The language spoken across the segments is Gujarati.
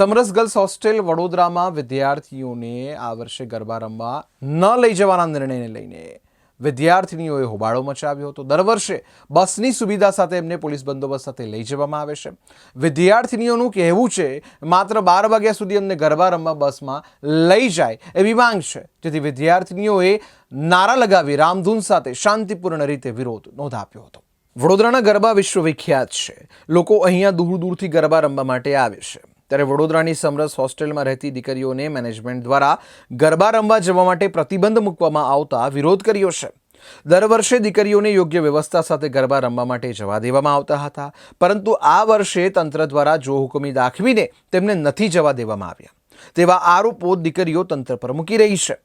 સમરસ ગર્લ્સ હોસ્ટેલ વડોદરામાં વિદ્યાર્થીઓને આ વર્ષે ગરબા રમવા ન લઈ જવાના નિર્ણયને લઈને વિદ્યાર્થીનીઓએ હોબાળો મચાવ્યો હતો. દર વર્ષે બસની સુવિધા સાથે એમને પોલીસ બંદોબસ્ત સાથે લઈ જવામાં આવે છે. વિદ્યાર્થીનીઓનું કહેવું છે, માત્ર બાર વાગ્યા સુધી અમને ગરબા રમવા બસમાં લઈ જાય એવી માંગ છે. જેથી વિદ્યાર્થીનીઓએ નારા લગાવી રામધૂન સાથે શાંતિપૂર્ણ રીતે વિરોધ નોંધાવ્યો હતો. વડોદરાના ગરબા વિશ્વવિખ્યાત છે. લોકો અહીંયા દૂર દૂરથી ગરબા રમવા માટે આવે છે. ત્યારે વડોદરાની સમરસ હોસ્ટેલમાં રહેતી દીકરીઓને મેનેજમેન્ટ દ્વારા ગરબા રમવા જવા માટે પ્રતિબંધ મૂકવામાં આવતા વિરોધ કર્યો છે. દર વર્ષે દીકરીઓને યોગ્ય વ્યવસ્થા સાથે ગરબા રમવા માટે જવા દેવામાં આવતા હતા, પરંતુ આ વર્ષે તંત્ર દ્વારા જો હુકમી દાખવીને તેમને નથી જવા દેવામાં આવ્યા. તેવા આરોપો દીકરીઓ તંત્ર પર મૂકી રહી છે.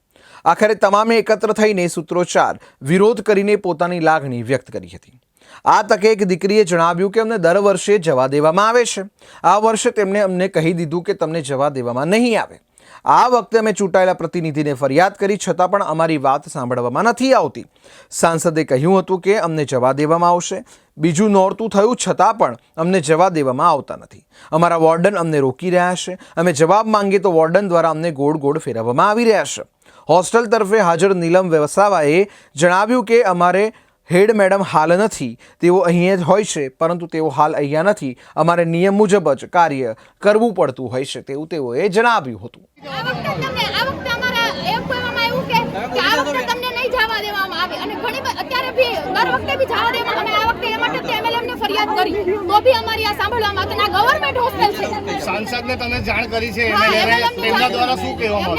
આખરે તમામે એકત્ર થઈને સૂત્રોચ્ચાર, વિરોધ કરીને પોતાની લાગણી વ્યક્ત કરી હતી. આ તકે એક દીકરીએ જણાવ્યું કે અમને દર વર્ષે જવા દેવામાં આવે છે. આ વર્ષે તેમણે અમને કહી દીધું કે તમને જવા દેવામાં નહીં આવે. આ વખતે અમે ચૂંટાયેલા પ્રતિનિધિને ફરિયાદ કરી છતાં પણ અમારી વાત સાંભળવામાં નથી આવતી. સાંસદે કહ્યું હતું કે અમને જવા દેવામાં આવશે. બીજું નોરતું થયું છતાં પણ અમને જવા દેવામાં આવતા નથી. અમારા વોર્ડન અમને રોકી રહ્યા છે. અમે જવાબ માંગીએ તો વોર્ડન દ્વારા અમને ગોળ ગોળ ફેરવવામાં આવી રહ્યા છે. હોસ્ટેલ તરફે હાજર નીલમ વ્યવસાવાએ જણાવ્યું કે અમારે હેડ મેડમ હાલ નથી. તેઓ અહીંયા જ હોય છે પરંતુ તેઓ હાલ અહીંયા નથી. અમારે નિયમ મુજબ જ કાર્ય કરવું પડતું હોય છે તેવું તેઓએ જણાવ્યું હતું. આ વખતે તમને આ વખતે અમારા એવું કહેવામાં આવ્યું કે કે આ વખતે તમને નહીં જવા દેવામાં આવે. અને ઘણી વાર- અત્યારે બી દર વખતે બી જવા દેવામાં અમે આ વખતે એ માટે એમએલએ ને ફરિયાદ કરી. તો બી અમારી આ સાંભળવામાં આવતી ના ગવર્મેન્ટ હોસ્ટેલ છે. સાંસદને તમે જાણ કરી છે. હા, MLA ને. MLA ને તેમના દ્વારા શું કહેવામાં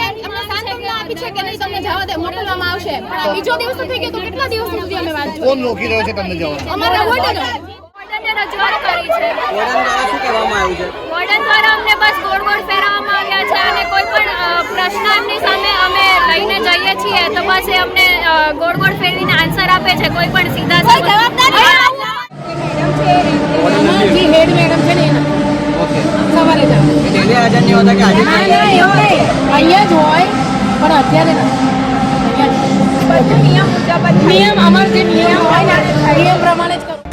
આપી છે કે નહીં તમને જવા દે મોકલવામાં આવશે. પણ આ બીજો દિવસ થઈ ગયો તો કેટલા દિવસ સુધી અમે વાત કોણ રોકી રહ્યો છે તમને જવા? અમારા વોર્ડનો વોર્ડનને રજૂઆત કરી છે. વોર્ડન દ્વારા શું કહેવામાં આવ્યું છે? વોર્ડન દ્વારા અમને બસ ગોળ ગોળ ફેરવવામાં આવ્યા છે અને કોઈ પણ પ્રશ્ન એમની સામે અમે લઈને જઈએ છીએ તો બસ એ અમને ગોળ ગોળ ફેરવીને આન્સર આપે છે. કોઈ પણ સીધા કોઈ જવાબદારી જી હેડ મેડમ છે ને ઓકે. સવારે જાવ ડેલી હાજર નહીં હોતા કે આજે જ ના નહીં? ના એવું નહીં. અહીંયા જ હોય. પણ અત્યારે નથી નિયમ અમારે જે નિયમ હોય ને નિયમ પ્રમાણે જ